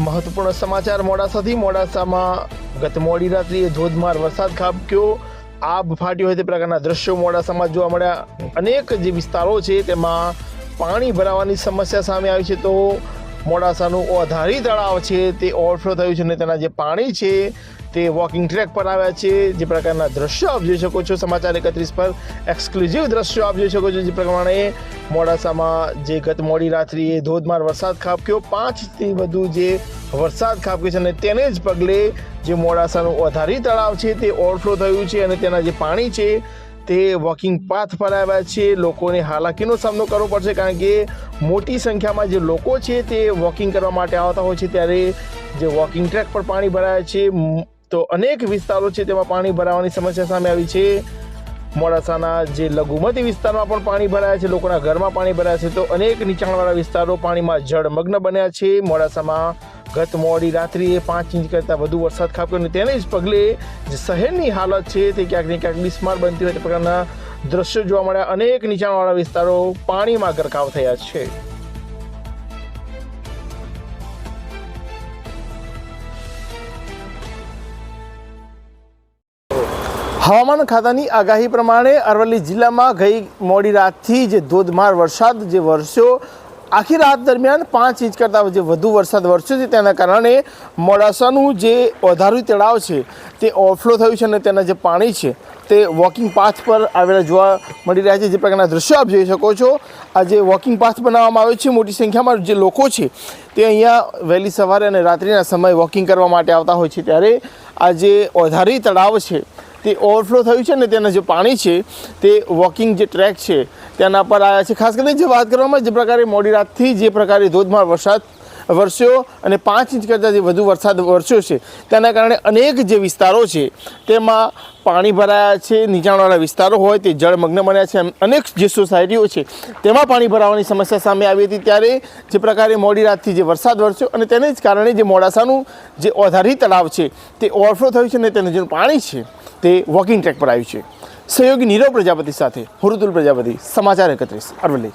મહત્વપૂર્ણ સમાચાર મોડાસાથી. મોડાસામાં ગત મોડી રાત્રિએ ધોધમાર વરસાદ ખાબક્યો. આબ ફાટ્યો હોય તે પ્રકારના દ્રશ્યો મોડાસામાં જોવા મળ્યા. અનેક જે વિસ્તારો છે તેમાં પાણી ભરાવાની સમસ્યા સામે આવી છે તો મોડાસાનું ઓધારી તળાવ છે તે ઓવરફ્લો થયું છે અને તેના જે પાણી છે તે વોકિંગ ટ્રેક પર આવ્યા છે. જે પ્રકારના દ્રશ્યો આપ જોઈ શકો છો. સમાચાર એકત્રીસ પર એક્સક્લુઝિવ દ્રશ્યો આપ જોઈ શકો છો. જે પ્રમાણે મોડાસામાં જે ગત મોડી રાત્રિએ ધોધમાર વરસાદ ખાબક્યો. પાંચથી વધુ જે વરસાદ ખાબક્યો છે અને તેને જ પગલે જે મોડાસાનું ઓધારી તળાવ છે તે ઓવરફ્લો થયું છે અને તેના જે પાણી છે તે વોકિંગ પાથ પર આવ્યા છે. લોકોને હાલાકીનો સામનો કરવો પડશે કારણ કે મોટી સંખ્યામાં જે લોકો છે તે વોકિંગ કરવા માટે આવતા હોય છે ત્યારે જે વોકિંગ ટ્રેક પર પાણી ભરાયા છે. તો અનેક વિસ્તારો છે તેમાં પાણી ભરાવાની સમસ્યા સામે આવી છે. મોડાસાના જે લઘુમતી વિસ્તારમાં પણ પાણી ભરાયા છે, લોકોના ઘરમાં પાણી ભરાયા છે, તો અનેક નીચાણવાળા વિસ્તારો પાણીમાં જળમગ્ન બન્યા છે. મોડાસામાં ગત મોડી રાત્રિએ પાંચ ઇંચ કરતાં વધુ વરસાદ ખાબક્યો અને તેને જ પગલે જે શહેરની હાલત છે, તે ક્યાંક ને ક્યાંક બિસ્માર બનતી હોય તે પ્રકારના દ્રશ્યો જોવા મળ્યા. અનેક નીચાણવાળા વિસ્તારો પાણીમાં ગરકાવ થયા છે. હવામાન ખાતાની આગાહી પ્રમાણે અરવલ્લી જિલ્લામાં ગઈ મોડી રાતથી જે ધોધમાર વરસાદ જે વરસ્યો, આખી રાત દરમિયાન પાંચ ઇંચ કરતાં જે વધુ વરસાદ વરસ્યો છે, તેના કારણે મોડાસાનું જે ઓધારું તળાવ છે, તે ઓવરફ્લો થયું છે અને તેના જે પાણી છે, તે વોકિંગ પાથ પર આવેલા જોવા મળી રહ્યા છે. જે પ્રકારના દ્રશ્યો આપ જોઈ શકો છો, આ જે વોકિંગ પાથ બનાવવામાં આવ્યો છે, મોટી સંખ્યામાં જે લોકો છે, તે અહીંયા વહેલી સવારે અને રાત્રિના સમયે વોકિંગ કરવા માટે આવતા હોય છે. ત્યારે આ જે ઓધારી તળાવ છે તે ઓવરફ્લો થયું છે ને તેના જે પાણી છે, તે વોકિંગ જે ટ્રેક છે તેના પર આવ્યા છે. ખાસ કરીને જે વાત કરવામાં જે પ્રકારે મોડી રાતથી જે પ્રકારે ધોધમાર વરસાદ વરસ્યો અને પાંચ ઇંચ કરતાં જે વધુ વરસાદ વરસ્યો છે. તેના કારણે અનેક જે વિસ્તારો છે, તેમાં પાણી ભરાયા છે, નીચાણવાળા વિસ્તારો હોય, તે જળમગ્ન બન્યા છે અનેક જે સોસાયટીઓ છે, તેમાં પાણી ભરાવાની સમસ્યા સામે આવી હતી ત્યારે જે પ્રકારે મોડી રાતથી જે વરસાદ વરસ્યો અને તેને જ કારણે જે મોડાસાનું જે ઓધારી તળાવ છે, તે ઓવરફ્લો થયું છે અને તેનું જે પાણી છે, તે વોકિંગ ટ્રેક પર આવ્યું છે. સહયોગી નીરવ પ્રજાપતિ સાથે હુરુતુલ પ્રજાપતિ, સમાચાર એકત્રીસ, અરવલ્લી.